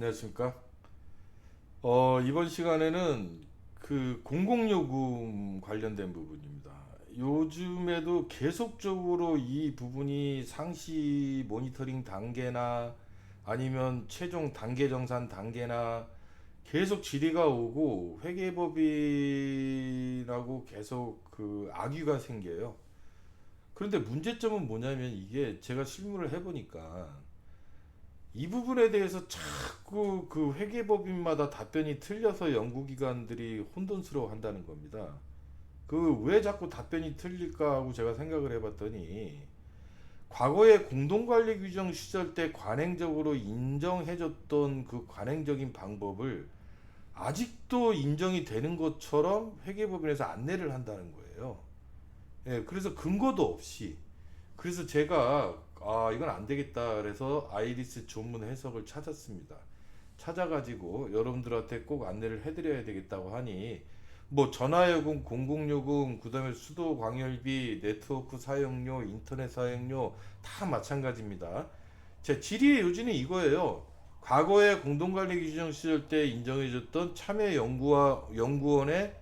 안녕하십니까. 어, 이번 시간에는 그 공공요금 관련된 부분입니다. 요즘에도 계속적으로 이 부분이 상시 모니터링 단계나 아니면 최종 단계 정산 단계나 계속 질의가 오고 회계법이라고 계속 그 악유가 생겨요. 그런데 문제점은 뭐냐면 이게 제가 실무를 해보니까 이 부분에 대해서 자꾸 그 회계법인마다 답변이 틀려서 연구기관들이 혼돈스러워 한다는 겁니다. 그 왜 자꾸 답변이 틀릴까 하고 제가 생각을 해봤더니 과거에 공동관리 규정 시절 때 관행적으로 인정해줬던 그 관행적인 방법을 아직도 인정이 되는 것처럼 회계법인에서 안내를 한다는 거예요. 예, 그래서 근거도 없이 그래서 제가 아 이건 안 되겠다 그래서 아이리스 전문 해석을 찾았습니다. 찾아가지고 여러분들한테 꼭 안내를 해드려야 되겠다고 하니 뭐 전화요금, 공공요금, 그다음에 수도 광열비, 네트워크 사용료, 인터넷 사용료 다 마찬가지입니다. 제 질의의 요지는 이거예요. 과거에 공동관리 규정 시절 때 인정해줬던 참여 연구와 연구원의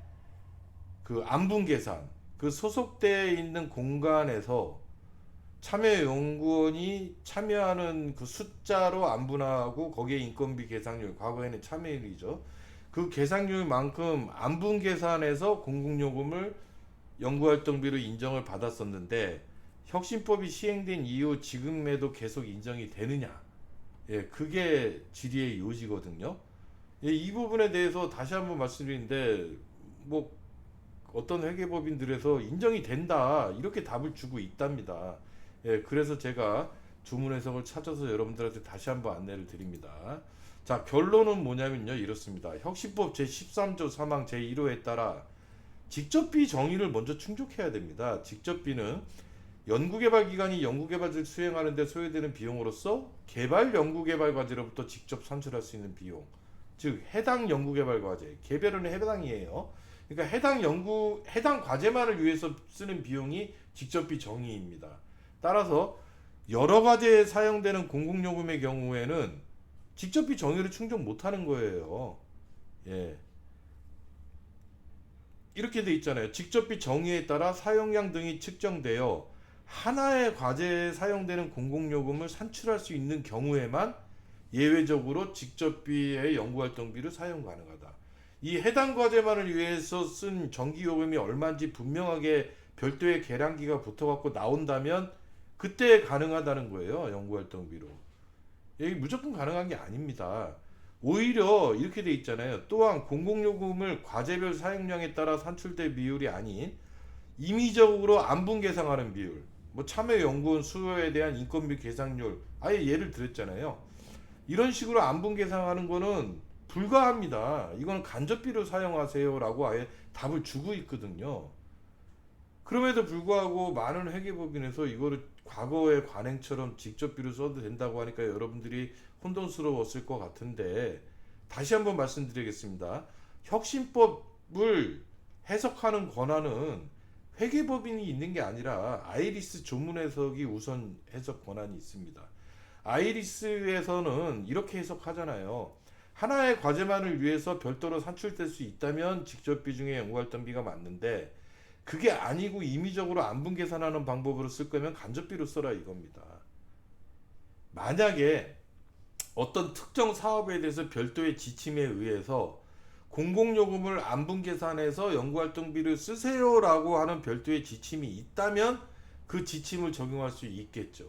그 안분 계산, 그 소속되어 있는 공간에서 참여 연구원이 참여하는 그 숫자로 안분하고 거기에 인건비 계산률, 과거에는 참여율이죠. 그 계산률만큼 안분 계산해서 공공요금을 연구활동비로 인정을 받았었는데 혁신법이 시행된 이후 지금에도 계속 인정이 되느냐? 예, 그게 질의의 요지거든요. 예, 이 부분에 대해서 다시 한번 말씀드리는데 뭐 어떤 회계법인들에서 인정이 된다 이렇게 답을 주고 있답니다. 예, 그래서 제가 주문 해석을 찾아서 여러분들한테 다시 한번 안내를 드립니다. 자, 결론은 뭐냐면요. 이렇습니다. 혁신법 제13조 3항 제1호에 따라 직접비 정의를 먼저 충족해야 됩니다. 직접비는 연구개발기관이 연구개발을 수행하는 데 소요되는 비용으로서 개발 연구개발 과제로부터 직접 산출할 수 있는 비용, 즉 해당 연구개발 과제, 개별은 해당이에요. 그러니까 해당 연구 해당 과제만을 위해서 쓰는 비용이 직접비 정의입니다. 따라서 여러 과제에 사용되는 공공요금의 경우에는 직접비 정의를 충족 못하는 거예요. 예. 이렇게 돼 있잖아요. 직접비 정의에 따라 사용량 등이 측정되어 하나의 과제에 사용되는 공공요금을 산출할 수 있는 경우에만 예외적으로 직접비의 연구활동비를 사용 가능하다. 이 해당 과제만을 위해서 쓴 전기요금이 얼마인지 분명하게 별도의 계량기가 붙어갖고 나온다면 그때 가능하다는 거예요. 연구활동비로. 이게 무조건 가능한 게 아닙니다. 오히려 이렇게 돼 있잖아요. 또한 공공요금을 과제별 사용량에 따라 산출될 비율이 아닌 임의적으로 안분 계상하는 비율, 뭐 참여 연구원 수요에 대한 인건비 계상률, 아예 예를 들었잖아요. 이런 식으로 안분 계상하는 거는 불가합니다. 이거는 간접비로 사용하세요라고 아예 답을 주고 있거든요. 그럼에도 불구하고 많은 회계법인에서 이거를 과거의 관행처럼 직접 비로 써도 된다고 하니까 여러분들이 혼돈스러웠을 것 같은데 다시 한번 말씀드리겠습니다. 혁신법을 해석하는 권한은 회계법인이 있는 게 아니라 아이리스 조문 해석이 우선 해석 권한이 있습니다. 아이리스에서는 이렇게 해석하잖아요. 하나의 과제만을 위해서 별도로 산출될 수 있다면 직접 비중의 연구활동비가 맞는데 그게 아니고 임의적으로 안분 계산하는 방법으로 쓸 거면 간접비로 써라 이겁니다. 만약에 어떤 특정 사업에 대해서 별도의 지침에 의해서 공공요금을 안분 계산해서 연구활동비를 쓰세요라고 하는 별도의 지침이 있다면 그 지침을 적용할 수 있겠죠.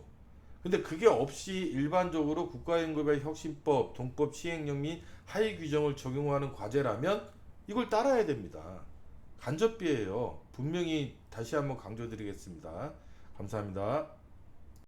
근데 그게 없이 일반적으로 국가연구별 혁신법, 동법 시행령 및 하위 규정을 적용하는 과제라면 이걸 따라야 됩니다. 간접비예요. 분명히 다시 한번 강조드리겠습니다. 감사합니다.